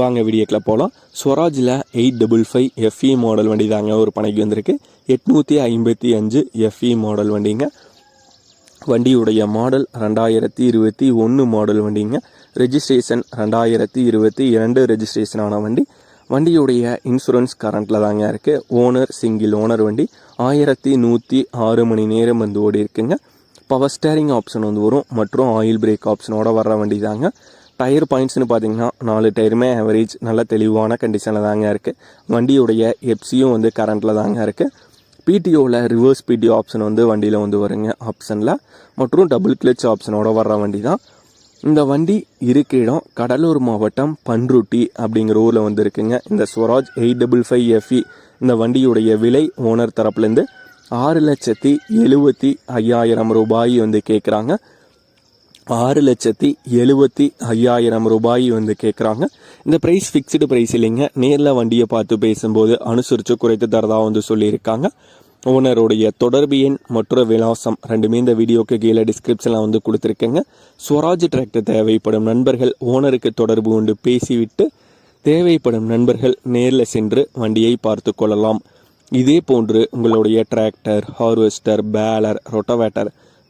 வாங்க வீடியோக்கில் போகலாம் ஸ்வராஜில் eight double five FE model வண்டி தாங்க ஒரு பணிக்கு வந்திருக்கு. எட்நூற்றி ஐம்பத்தி அஞ்சு எஃப்இ மாடல் வண்டிங்க. வண்டியுடைய மாடல் ரெண்டாயிரத்தி இருபத்தி ஒன்று மாடல் வண்டிங்க. ரெஜிஸ்ட்ரேஷன் ரெண்டாயிரத்தி இருபத்தி இரண்டு ரெஜிஸ்ட்ரேஷன் ஆன வண்டி. வண்டியுடைய இன்சூரன்ஸ் கரண்ட்டில் தாங்க இருக்குது ஓனர் சிங்கிள் ஓனர் வண்டி. ஆயிரத்தி நூற்றி ஆறு மணி நேரம் வந்து ஓடி இருக்குங்க பவர் ஸ்டேரிங் ஆப்ஷன் வந்து வரும். மற்றும் ஆயில் பிரேக் ஆப்ஷனோட வர்ற வண்டி தாங்க. டயர் பாயிண்ட்ஸ்னு பார்த்தீங்கன்னா நாலு டயருமே ஆவரேஜ் நல்ல தெளிவான கண்டிஷனில் தாங்க இருக்குது வண்டியுடைய எப்சியும் வந்து கரண்ட்டில் தாங்க இருக்குது பிடிஓவில் ரிவர்ஸ் பிடிஓ ஆப்ஷன் வந்து வண்டியில் வந்து வருங்க. ஆப்ஷனில் மற்றும் டபுள் கிளச் ஆப்ஷனோட வர்ற வண்டி தான். இந்த வண்டி இருக்க இடம் கடலூர் மாவட்டம் பன்ருட்டி அப்படிங்கிற ஊரில் வந்து இருக்குங்க. இந்த Swaraj eight double five FE இந்த வண்டியுடைய விலை ஓனர் தரப்புலேருந்து ஆறு லட்சத்தி எழுபத்தி ஐயாயிரம் ரூபாய் வந்து கேட்குறாங்க ஆறு லட்சத்தி எழுபத்தி ஐயாயிரம் ரூபாய் வந்து கேட்குறாங்க இந்த ப்ரைஸ் ஃபிக்ஸ்டு ப்ரைஸ் இல்லைங்க. நேரில் வண்டியை பார்த்து பேசும்போது அனுசரித்து குறைத்து தரதாக வந்து சொல்லியிருக்காங்க. ஓனருடைய தொடர்பு எண் மற்றும் விலாசம் ரெண்டுமே இந்த வீடியோக்கு கீழே டிஸ்கிரிப்ஷனில் வந்து கொடுத்துருக்கேங்க. ஸ்வராஜ் டிராக்டர் தேவைப்படும் நண்பர்கள் ஓனருக்கு தொடர்பு கொண்டு பேசிவிட்டு தேவைப்படும் நண்பர்கள் நேரில் சென்று வண்டியை பார்த்து கொள்ளலாம். இதே போன்று உங்களுடைய டிராக்டர் ஹார்வெஸ்டர் பேலர் ரொட்டவேட்டர்